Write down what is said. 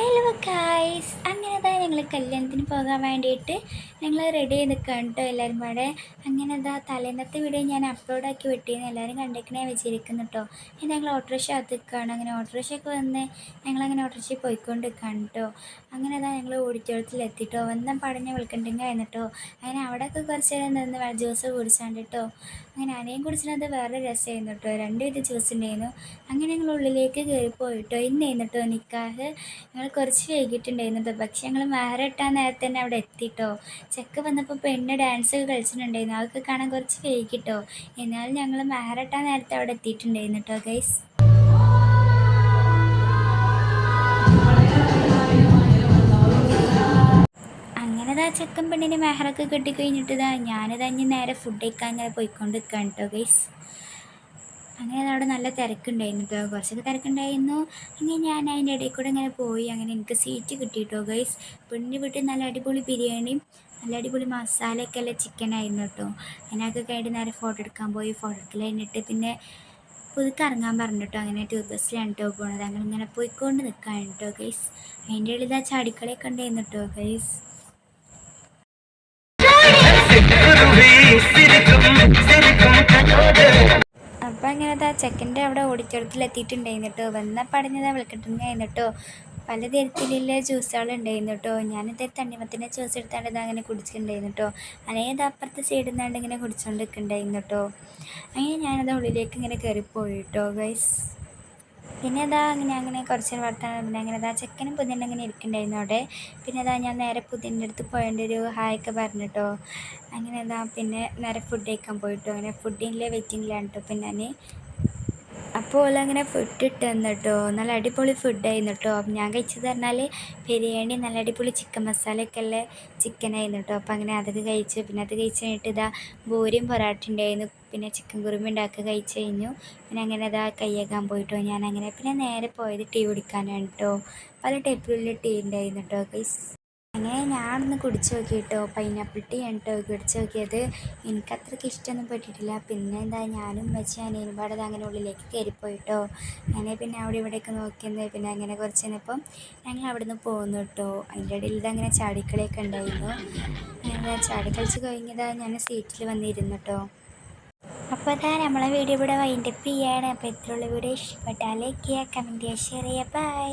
cool. Hello guys അങ്ങനെ അതാ ഞങ്ങൾ കല്യാണത്തിന് പോകാൻ വേണ്ടിയിട്ട് ഞങ്ങൾ റെഡി ചെയ്ത് കേട്ടോ എല്ലാവരും പാടെ. അങ്ങനെ അതാ തലേന്നത്തെ വീഡിയോ ഞാൻ അപ്ലോഡ് ആക്കി വിട്ടിരുന്നു എല്ലാവരും കണ്ടേക്കണേ വെച്ചിരിക്കുന്നു കേട്ടോ ഇനി ഞങ്ങൾ ഓട്ടോറിക്ഷ അത് നിൽക്കുകയാണ് അങ്ങനെ ഓട്ടോറിക്ഷയൊക്കെ വന്ന് ഞങ്ങളങ്ങനെ ഓട്ടോറിക്ഷയിൽ പോയിക്കൊണ്ട് നിൽക്കുകയാണ് കേട്ടോ അങ്ങനെ അതാ ഞങ്ങൾ ഓഡിറ്റോറിയത്തിൽ എത്തിട്ടോ. വന്ന പടഞ്ഞ വിളിക്കണ്ടെങ്കിൽ ആയിരുന്നു അങ്ങനെ അവിടെയൊക്കെ കുറച്ച് നേരം നിന്ന് ജ്യൂസ് കുടിച്ചാണ്ട് കേട്ടോ അങ്ങനെ അനയും കുടിച്ചിട്ട് വേറെ രസമായിരുന്നു കേട്ടോ രണ്ട് വിധ ജ്യൂസ് ഉണ്ടായിരുന്നു. അങ്ങനെ ഞങ്ങൾ ഉള്ളിലേക്ക് കയറി പോയിട്ടോ ഇന്നായിരുന്നു കേട്ടോ നിൽക്കാഹ് ഞങ്ങൾ കുറച്ച് വൈകിട്ടുണ്ടായിരുന്നു. കേട്ടോ പക്ഷെ ഞങ്ങൾ മാറിട്ടാൻ നേരത്തെ തന്നെ അവിടെ എത്തിട്ടോ. ചെക്ക വന്നപ്പോൾ പെണ്ണ് ഡാൻസ് ഒക്കെ കളിച്ചിട്ടുണ്ടായിരുന്നു. അതൊക്കെ കാണാൻ കുറച്ച് വൈകിട്ടോ. എന്നാലും ഞങ്ങൾ മാറിട്ടാൻ നേരത്തെ അവിടെ എത്തിയിട്ടുണ്ടായിരുന്നു കേട്ടോ ഗൈസ് അങ്ങനെ ഇതാ ചെക്കൻ പെണ്ണിന് മെഹറൊക്കെ കെട്ടി കഴിഞ്ഞിട്ട് ഇതാ ഞാനിതാ ഇനി നേരെ ഫുഡ് കഴിക്കാൻ ഇങ്ങനെ പോയിക്കൊണ്ട് നിൽക്കാൻ കേട്ടോ ഗൈസ് അങ്ങനെ അവിടെ നല്ല തിരക്കുണ്ടായിരുന്നു കേട്ടോ. കുറച്ചൊക്കെ തിരക്കുണ്ടായിരുന്നു. അങ്ങനെ ഞാൻ അതിന്റെ ഇടയിൽ കൂടെ ഇങ്ങനെ പോയി. അങ്ങനെ എനിക്ക് സീറ്റ് കിട്ടിയിട്ടോ ഗൈസ് പെണ്ണിന്റെ വീട്ടിൽ നല്ല അടിപൊളി ബിരിയാണിയും നല്ല അടിപൊളി മസാലയൊക്കെ ഉള്ള ചിക്കൻ ആയിരുന്നു കേട്ടോ. അതിനൊക്കെ കഴിഞ്ഞ് നേരെ ഫോട്ടോ എടുക്കാൻ പോയി. ഫോട്ടോ എടുക്കൽ കഴിഞ്ഞിട്ട് പിന്നെ പുതുക്കെ ഇറങ്ങാൻ പറഞ്ഞിട്ടോ അങ്ങനെ ടൂർ ബസ്സിലാണ് കേട്ടോ പോണത്. അങ്ങനെ ഇങ്ങനെ പോയിക്കൊണ്ട് നിൽക്കുകയാണ് കേട്ടോ ഗൈസ് അതിന്റെ ഉള്ളിൽ ആ ചാടിക്കളെ ഉണ്ടായിരുന്നു കേട്ടോ ഗൈസ് ചെക്കന്റെ അവിടെ ഓഡിറ്റോറിയത്തിൽ എത്തിയിട്ടുണ്ടായിരുന്നു കേട്ടോ വന്ന പടഞ്ഞതാ വിളിക്കട്ടുണ്ടായിരുന്നു കേട്ടോ പല തരത്തിലുള്ള ജ്യൂസുകൾ ഉണ്ടായിരുന്നു കേട്ടോ ഞാനിത് തണ്ണിമത്തിന്റെ ജ്യൂസ് എടുത്താണ്ട് അങ്ങനെ കുടിച്ചിട്ടുണ്ടായിരുന്നു കേട്ടോ അല്ലെങ്കിൽ ഇത് അപ്പുറത്തെ സൈഡിൽ നിന്നാണ്ട് ഇങ്ങനെ കുടിച്ചുകൊണ്ട് നിൽക്കുന്നുണ്ടായിരുന്നു കേട്ടോ അങ്ങനെ ഞാനത് ഉള്ളിലേക്ക് ഇങ്ങനെ കയറിപ്പോയി കേട്ടോ ഗൈസ് പിന്നെ അതാ അങ്ങനെ അങ്ങനെ കുറച്ച് നേരം വർത്താനം പിന്നെ അങ്ങനെ അതാ ചെക്കനും പുതിന്റെ അങ്ങനെ ഇരിക്കുന്നുണ്ടായിരുന്നു അവിടെ. പിന്നെ അതാ ഞാൻ നേരെ പുതിന്റെ അടുത്ത് പോയതിന്റെ ഒരു ഹായ് ഒക്കെ പറഞ്ഞിട്ടോ. അങ്ങനെ അതാ പിന്നെ നേരെ ഫുഡ് കഴിക്കാൻ പോയിട്ടോ. അങ്ങനെ ഫുഡിന്റെ വെയിറ്റിംഗിലാണ് കേട്ടോ പിന്നെ ഞാൻ അപ്പോൾ അങ്ങനെ ഫുഡ് ഇട്ട് തന്നു കേട്ടോ നല്ല അടിപൊളി ഫുഡായിരുന്നു കേട്ടോ ഞാൻ കഴിച്ചത് പറഞ്ഞാൽ ബിരിയാണി നല്ല അടിപൊളി ചിക്കൻ മസാലയൊക്കെ ഉള്ള ചിക്കനായിരുന്നു കേട്ടോ അപ്പോൾ അങ്ങനെ അതൊക്കെ കഴിച്ചു പിന്നെ അത് കഴിച്ച് കഴിഞ്ഞിട്ട് ഇതാ ബോരിയും പൊറാട്ട ഉണ്ടായിരുന്നു പിന്നെ ചിക്കൻ കുറുമ്പ് ഉണ്ടാക്കുക കഴിച്ച് കഴിഞ്ഞു. പിന്നെ അങ്ങനെ അതാ കയ്യേക്കാൻ പോയിട്ടോ. ഞാൻ അങ്ങനെ പിന്നെ നേരെ പോയത് ടീ കുടിക്കാനാണ് കേട്ടോ പല ടൈപ്പിലുള്ള ടീ ഉണ്ടായിരുന്നു കേട്ടോ അങ്ങനെ ഞാനൊന്ന് കുടിച്ച് നോക്കി കേട്ടോ പൈനാപ്പിൾ ടീ ആണ് കേട്ടോ കുടിച്ച് നോക്കിയത് എനിക്ക് അത്രയ്ക്ക് ഇഷ്ടമൊന്നും പെട്ടിട്ടില്ല. പിന്നെ എന്താ ഞാനും വെച്ച് അനിയനും പാടെ അങ്ങനെ ഉള്ളിലേക്ക് കയറിപ്പോയിട്ടോ. അങ്ങനെ പിന്നെ അവിടെ ഇവിടെയൊക്കെ നോക്കിയത് പിന്നെ അങ്ങനെ കുറച്ച് കഴിഞ്ഞപ്പം ഞങ്ങൾ അവിടെ നിന്ന് പോകുന്നു കേട്ടോ. അതിന്റെ ഇടയിൽ ഇതങ്ങനെ ചാടിക്കളിയൊക്കെ ഉണ്ടായിരുന്നു. അങ്ങനെ ചാടി കളിച്ച് കഴിഞ്ഞതാ ഞാൻ സീറ്റിൽ വന്നിരുന്നു കേട്ടോ. അപ്പോൾ അതാ നമ്മളെ വീഡിയോ ഇവിടെ വൈൻഡപ്പ് ചെയ്യാണ്. അപ്പോൾ ഇത്രയുള്ള വീഡിയോ. ഇഷ്ടപ്പെട്ടാൽ ലൈക്ക് ചെയ്യുക കമന്റ് ചെയ്യുക ഷെയർ ചെയ്യുക. ബൈ.